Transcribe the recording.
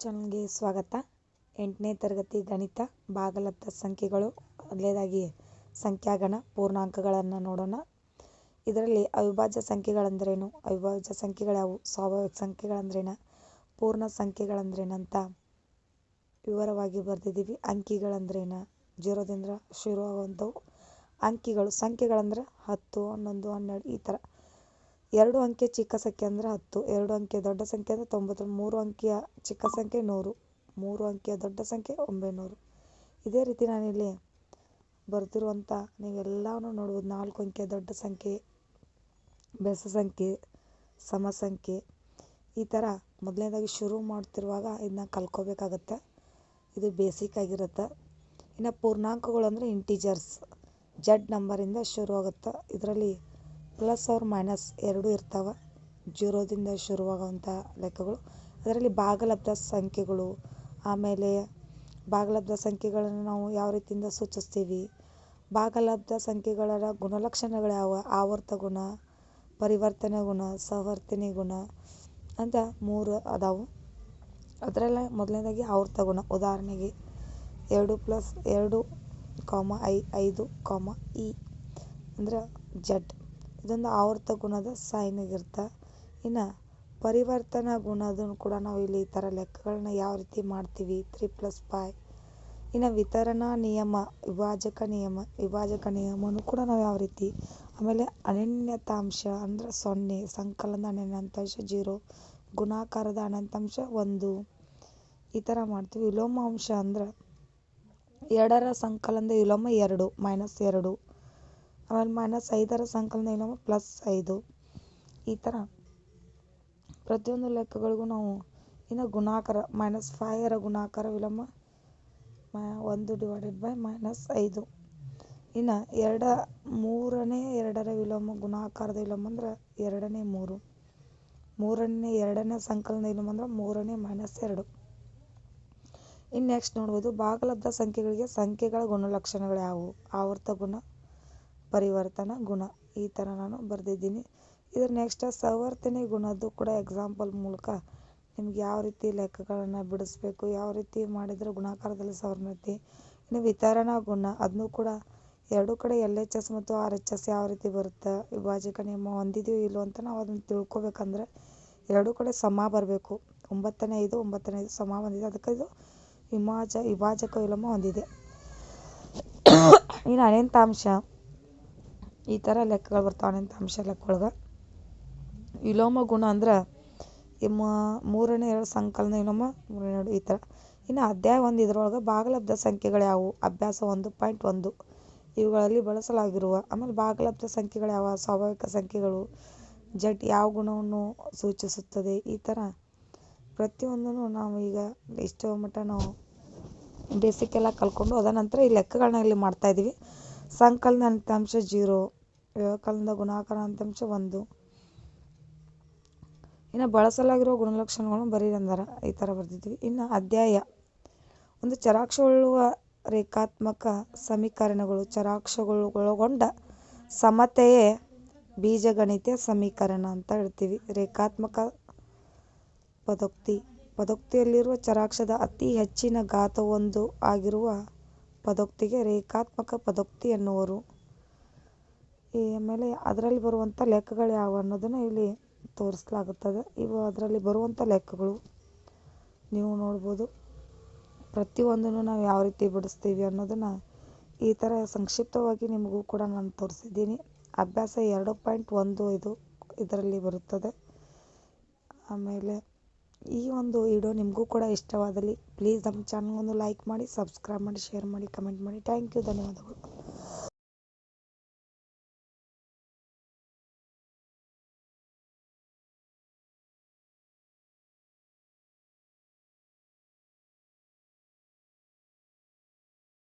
ಚಾನಲ್ಗೆ ಸ್ವಾಗತ. ಎಂಟನೇ ತರಗತಿ ಗಣಿತ ಭಾಗಲತ್ತ ಸಂಖ್ಯೆಗಳು ಮೊದಲನೇದಾಗಿ ಸಂಖ್ಯಾಗಣ, ಪೂರ್ಣಾಂಕಗಳನ್ನು ನೋಡೋಣ. ಇದರಲ್ಲಿ ಅವಿಭಾಜ್ಯ ಸಂಖ್ಯೆಗಳಂದ್ರೇನು? ಅವಿಭಾಜ್ಯ ಸಂಖ್ಯೆಗಳ್ಯಾವು ಸ್ವಾಭಾವಿಕ ಸಂಖ್ಯೆಗಳಂದ್ರೇನ? ಪೂರ್ಣ ಸಂಖ್ಯೆಗಳಂದ್ರೇನಂತ ವಿವರವಾಗಿ ಬರೆದಿದ್ದೀವಿ. ಅಂಕಿಗಳಂದ್ರೇನ? ಜೀರೋದಿಂದ ಶುರುವಾಗುವಂಥವು ಅಂಕಿಗಳು, ಸಂಖ್ಯೆಗಳಂದ್ರೆ ಹತ್ತು, ಹನ್ನೊಂದು, ಹನ್ನೆರಡು ಈ ಥರ. ಎರಡು ಅಂಕೆ ಚಿಕ್ಕ ಸಂಖ್ಯೆ ಅಂದರೆ ಹತ್ತು, ಎರಡು ಅಂಕೆ ದೊಡ್ಡ ಸಂಖ್ಯೆ ಅಂದರೆ ತೊಂಬತ್ತು, ಮೂರು ಅಂಕಿಯ ಚಿಕ್ಕ ಸಂಖ್ಯೆ ನೂರು, ಮೂರು ಅಂಕಿಯ ದೊಡ್ಡ ಸಂಖ್ಯೆ ಒಂಬೈನೂರು. ಇದೇ ರೀತಿ ನಾನಿಲ್ಲಿ ಬರೆದಿರುವಂಥ ನೀವೆಲ್ಲವನ್ನು ನೋಡ್ಬೋದು, ನಾಲ್ಕು ಅಂಕಿಯ ದೊಡ್ಡ ಸಂಖ್ಯೆ, ಬೆಸ ಸಂಖ್ಯೆ, ಸಮ ಸಂಖ್ಯೆ, ಈ ಥರ ಮೊದಲನೇದಾಗಿ ಶುರು ಮಾಡ್ತಿರುವಾಗ ಇದನ್ನ ಕಲ್ಕೋಬೇಕಾಗತ್ತೆ ಇದು ಬೇಸಿಕ್ ಆಗಿರುತ್ತೆ. ಇನ್ನು ಪೂರ್ಣಾಂಕಗಳು ಅಂದರೆ ಇಂಟಿಜರ್ಸ್ ಜಡ್ ನಂಬರಿಂದ ಶುರು ಆಗುತ್ತೆ ಇದರಲ್ಲಿ ಪ್ಲಸ್ ಅವ್ರ ಮೈನಸ್ ಎರಡೂ ಇರ್ತಾವೆ. ಜೀರೋದಿಂದ ಶುರುವಾಗುವಂಥ ಲೆಕ್ಕಗಳು. ಅದರಲ್ಲಿ ಭಾಗಲಬ್ಧ ಸಂಖ್ಯೆಗಳು. ಆಮೇಲೆ ಭಾಗಲಬ್ಧ ಸಂಖ್ಯೆಗಳನ್ನು ನಾವು ಯಾವ ರೀತಿಯಿಂದ ಸೂಚಿಸ್ತೀವಿ? ಭಾಗಲಬ್ಧ ಸಂಖ್ಯೆಗಳ ಗುಣಲಕ್ಷಣಗಳು ಯಾವ ಆವರ್ತ ಗುಣ, ಪರಿವರ್ತನೆ ಗುಣ, ಸಹವರ್ತನೆ ಗುಣ ಅಂತ ಮೂರು ಅದಾವು. ಅದರಲ್ಲ ಮೊದಲನೇದಾಗಿ ಆವರ್ತ ಗುಣ. ಉದಾಹರಣೆಗೆ ಎರಡು ಪ್ಲಸ್ ಎರಡು, ಕಾಮ ಐ, ಐದು, ಕಾಮ ಇ. ಅಂದ್ರೆ ಜಡ್. ಇದೊಂದು ಆವರ್ತ ಗುಣದ ಸೈನ್ ಆಗಿರುತ್ತೆ ಇನ್ನು ಪರಿವರ್ತನಾ ಗುಣದನ್ನು ಕೂಡ ನಾವು ಇಲ್ಲಿ ಈ ಥರ ಲೆಕ್ಕಗಳನ್ನ ಯಾವ ರೀತಿ ಮಾಡ್ತೀವಿ? ತ್ರೀ ಪ್ಲಸ್ ಫೈ ಇನ್ನು ವಿತರಣಾ ನಿಯಮ, ವಿಭಾಜಕ ನಿಯಮ, ವಿಭಾಜಕ ನಿಯಮನೂ ಕೂಡ ನಾವು ಯಾವ ರೀತಿ ಆಮೇಲೆ ಅನನ್ಯತಾಂಶ ಅಂದರೆ ಸೊನ್ನೆ ಸಂಕಲನದ ಅನನ್ಯತಾಂಶ ಜೀರೋ, ಗುಣಾಕಾರದ ಅನಂತಾಂಶ ಒಂದು. ಈ ಥರ ಮಾಡ್ತೀವಿ. ವಿಲೋಮ ಅಂಶ ಅಂದ್ರೆ ಎರಡರ ಸಂಕಲನದ ವಿಲೋಮ ಎರಡು ಮೈನಸ್ ಎರಡು. ಆಮೇಲೆ ಮೈನಸ್ ಐದರ ಸಂಕಲನ ಏನೋ ಪ್ಲಸ್ ಐದು. ಈ ಥರ ಪ್ರತಿಯೊಂದು ಲೆಕ್ಕಗಳಿಗೂ ನಾವು ಇನ್ನು ಗುಣಾಕಾರ ಮೈನಸ್ ಫೈವರ ಗುಣಾಕಾರ ವಿಲೋಮ ಒಂದು ಡಿವೈಡೆಡ್ ಬೈ ಮೈನಸ್ ಐದು. ಇನ್ನು ಎರಡ, ಮೂರನೇ ಎರಡರ ವಿಲೋಮ ಗುಣಾಕಾರದ ವಿಲೋಮ ಅಂದ್ರೆ ಎರಡನೇ ಮೂರು. ಮೂರನೇ ಎರಡನೇ ಸಂಕಲನ ವಿಲೋಮ ಅಂದ್ರೆ ಮೂರನೇ ಮೈನಸ್ ಎರಡು. ಇನ್ನು ನೆಕ್ಸ್ಟ್ ನೋಡ್ಬೋದು ಭಾಗಲಬ್ಧ ಸಂಖ್ಯೆಗಳಿಗೆ ಸಂಖ್ಯೆಗಳ ಗುಣಲಕ್ಷಣಗಳು ಯಾವುವು? ಆವರ್ತ ಗುಣ ಪರಿವರ್ತನಾ ಗುಣ. ಈ ಥರ ನಾನು ಬರೆದಿದ್ದೀನಿ. ಇದರ ನೆಕ್ಸ್ಟ್ ಸವರ್ತನೆ ಗುಣದ್ದು ಕೂಡ ಎಕ್ಸಾಂಪಲ್ ಮೂಲಕ ನಿಮ್ಗೆ ಯಾವ ರೀತಿ ಲೆಕ್ಕಗಳನ್ನು ಬಿಡಿಸ್ಬೇಕು, ಯಾವ ರೀತಿ ಮಾಡಿದರೆ ಗುಣಾಕಾರದಲ್ಲಿ ಸವರ್ಣತೆ ಇನ್ನು ವಿತರಣಾ ಗುಣ ಅದನ್ನು ಕೂಡ ಎರಡೂ ಕಡೆ ಎಲ್ ಎಚ್ ಎಸ್ ಮತ್ತು ಆರ್ ಎಚ್ ಎಸ್ ಯಾವ ರೀತಿ ಬರುತ್ತೆ, ವಿಭಾಜಕ ನಿಯಮ ಹೊಂದಿದೆಯೋ ಇಲ್ಲೋ ಅಂತ ನಾವು ಅದನ್ನು ತಿಳ್ಕೊಬೇಕಂದ್ರೆ ಎರಡೂ ಕಡೆ ಸಮ ಬರಬೇಕು. ಒಂಬತ್ತನೇ ಐದು ಒಂಬತ್ತನೇ ಐದು ಸಮ ಬಂದಿದೆ. ಅದಕ್ಕೆ ಇದು ವಿಮಾಜ, ವಿಭಾಜಕ ವಿಲೋಮ ಹೊಂದಿದೆ. ಇನ್ನು ಅನಂತಾಂಶ. ಈ ಥರ ಲೆಕ್ಕಗಳು ಬರ್ತಾವೆ ಲೆಕ್ಕ ಒಳಗೆ ವಿಲೋಮ ಗುಣ ಅಂದ್ರೆ ಮೂರನೇ ಎರಡು ಸಂಕಲನ, ವಿಲೋಮ, ಮೂರನೇ ಎರಡು ಈ ಥರ ಇನ್ನು ಅಧ್ಯಾಯ ಒಂದು ಇದರೊಳಗೆ ಭಾಗಲಬ್ಧ ಸಂಖ್ಯೆಗಳು ಯಾವುವು? ಅಭ್ಯಾಸ ಒಂದು, ಪಾಯಿಂಟ್ ಒಂದು. ಇವುಗಳಲ್ಲಿ ಬಳಸಲಾಗಿರುವ, ಆಮೇಲೆ ಭಾಗಲಬ್ಧ ಸಂಖ್ಯೆಗಳು ಯಾವ? ಸ್ವಾಭಾವಿಕ ಸಂಖ್ಯೆಗಳು. ಜಟ್ ಯಾವ ಗುಣವನ್ನು ಸೂಚಿಸುತ್ತದೆ? ಈ ಥರ ಪ್ರತಿಯೊಂದನ್ನು ನಾವು ಈಗ ಇಷ್ಟೋ ಮಟ್ಟ ನಾವು ಬೇಸಿಕ್ ಎಲ್ಲ ಕಲ್ತ್ಕೊಂಡು ಅದ ನಂತರ ಈ ಲೆಕ್ಕಗಳನ್ನ ಇಲ್ಲಿ ಮಾಡ್ತಾಯಿದ್ದೀವಿ ಸಂಕಲನ ಅಂಕಿಅಂಶ ಜೀರೋ ವ್ಯವಕಲನದ ಗುಣಾಕಾರ ಅಂತಂಶ ಒಂದು. ಇನ್ನು ಬಳಸಲಾಗಿರುವ ಗುಣಲಕ್ಷಣಗಳನ್ನು ಬರೀರಿ ಅಂದಾರ ಈ ಥರ ಬರ್ದಿದ್ವಿ ಇನ್ನು ಅಧ್ಯಾಯ. ಒಂದು ಚರಾಕ್ಷಗೊಳ್ಳುವ ರೇಖಾತ್ಮಕ ಸಮೀಕರಣಗಳು ಚರಾಕ್ಷರಗಳು ಒಳಗೊಂಡ ಸಮತೆಯೇ ಬೀಜಗಣಿತ ಸಮೀಕರಣ ಅಂತ ಹೇಳ್ತೀವಿ. ರೇಖಾತ್ಮಕ ಪದೋಕ್ತಿ. ಪದೋಕ್ತಿಯಲ್ಲಿರುವ ಚರಾಕ್ಷದ ಅತಿ ಹೆಚ್ಚಿನ ಘಾತವೊಂದು ಆಗಿರುವ ಪದೋಕ್ತಿಗೆ, ರೇಖಾತ್ಮಕ ಪದೋಕ್ತಿ ಎನ್ನುವರು. ಆಮೇಲೆ ಅದರಲ್ಲಿ ಬರುವಂಥ ಲೆಕ್ಕಗಳು ಯಾವುವು ಅನ್ನೋದನ್ನು ಇಲ್ಲಿ ತೋರಿಸಲಾಗುತ್ತದೆ. ಇವು ಅದರಲ್ಲಿ ಬರುವಂಥ ಲೆಕ್ಕಗಳು. ನೀವು ನೋಡ್ಬೋದು. ಪ್ರತಿಯೊಂದನ್ನು ನಾವು ಯಾವ ರೀತಿ ಬಿಡಿಸ್ತೀವಿ ಅನ್ನೋದನ್ನು ಈ ಥರ ಸಂಕ್ಷಿಪ್ತವಾಗಿ ನಿಮಗೂ ಕೂಡ ನಾನು ತೋರಿಸಿದ್ದೀನಿ. ಅಭ್ಯಾಸ ಎರಡು ಪಾಯಿಂಟ್ ಒಂದು ಇದು ಇದರಲ್ಲಿ ಬರುತ್ತದೆ. ಆಮೇಲೆ ಈ ಒಂದು ವಿಡಿಯೋ ನಿಮಗೂ ಕೂಡ ಇಷ್ಟವಾದಲ್ಲಿ ಪ್ಲೀಸ್ ನಮ್ಮ ಚಾನಲ್ಗೊಂದು ಲೈಕ್ ಮಾಡಿ ಸಬ್ಸ್ಕ್ರೈಬ್ ಮಾಡಿ ಶೇರ್ ಮಾಡಿ ಕಮೆಂಟ್ ಮಾಡಿ. ಥ್ಯಾಂಕ್ ಯು ಧನ್ಯವಾದಗಳು.